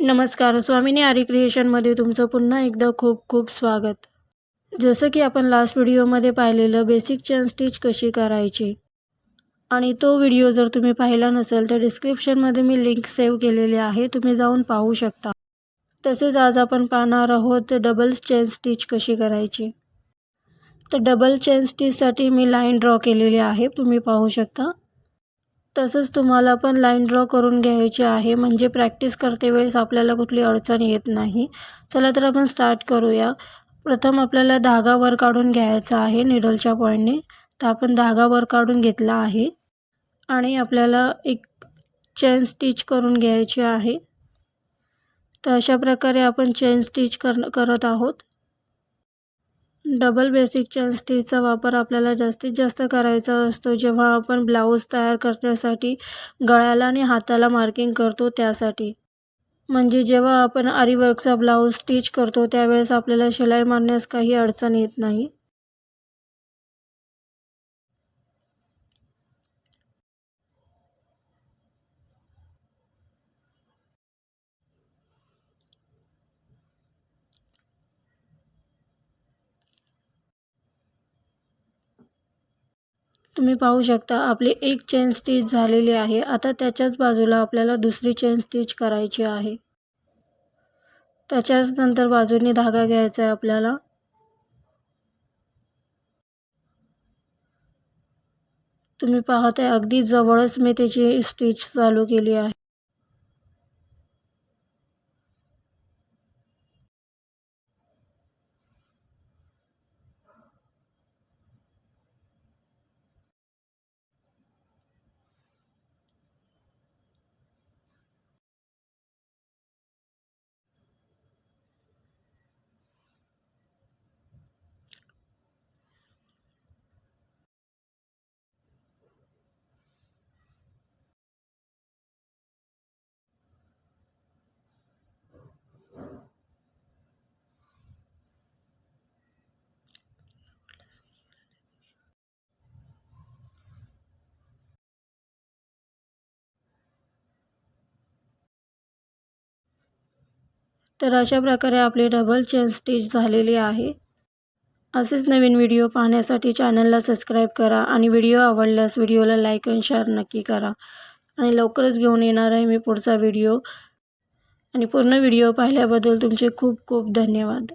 नमस्कार स्वामिनी आरी क्रिएशनमध्ये तुमचं पुन्हा एकदा खूप खूप स्वागत. जसं की आपण लास्ट व्हिडिओमध्ये पाहिलेलं बेसिक चेन स्टिच कशी करायची आणि तो व्हिडिओ जर तुम्ही पाहिला नसेल तर डिस्क्रिप्शनमध्ये मी लिंक सेव्ह केलेली आहे तुम्ही जाऊन पाहू शकता. तसेच आज आपण पाहणार आहोत डबल चेन स्टिच कशी करायची. तर डबल चेन स्टिचसाठी मी लाईन ड्रॉ केलेली आहे तुम्ही पाहू शकता. तसंच तुम्हाला पण लाईन ड्रॉ करून घ्यायची आहे. म्हणजे प्रॅक्टिस करते वेळेस आपल्याला कुठली अडचण येत नाही. चला तर आपण स्टार्ट करूया. प्रथम आपल्याला धागा वर काढून घ्यायचा आहे निडलच्या पॉईंटने तर आपण धागा वर काढून घेतला आहे. आणि आपल्याला एक चेन स्टिच करून घ्यायची आहे. तर अशा प्रकारे आपण चेन स्टिच कर करत आहोत. डबल बेसिक चेन स्टिचचा वापर आपल्याला जास्तीत जास्त करायचा असतो. जेव्हा आपण ब्लाऊज तयार करण्यासाठी गळ्याला आणि हाताला मार्किंग करतो त्यासाठी. म्हणजे जेव्हा आपण आरीवर्कचा ब्लाऊज स्टिच करतो त्यावेळेस आपल्याला शिलाई मारण्यास काही अडचण येत नाही. तुम्ही पाहू शकता आपली एक चेन स्टिच झालेली आहे. आता त्याच्याच बाजूला आपल्याला दुसरी चेन स्टिच करायची आहे. त्याच्याच नंतर बाजूने धागा घ्यायचा आहे आपल्याला. तुम्ही पाहत आहे अगदी जवळच मी त्याची स्टिच चालू केली आहे. तर अशा प्रकारे आपली डबल चेन स्टिच झालेली आहे. असेच नवीन व्हिडिओ पाहण्यासाठी चॅनलला सबस्क्राईब करा आणि व्हिडिओ आवडल्यास व्हिडिओला लाईक अँड शेअर नक्की करा. आणि लवकरच घेऊन येणार आहे मी पुढचा व्हिडिओ आणि पूर्ण व्हिडिओ पाहिल्याबद्दल तुमचे खूप खूप धन्यवाद.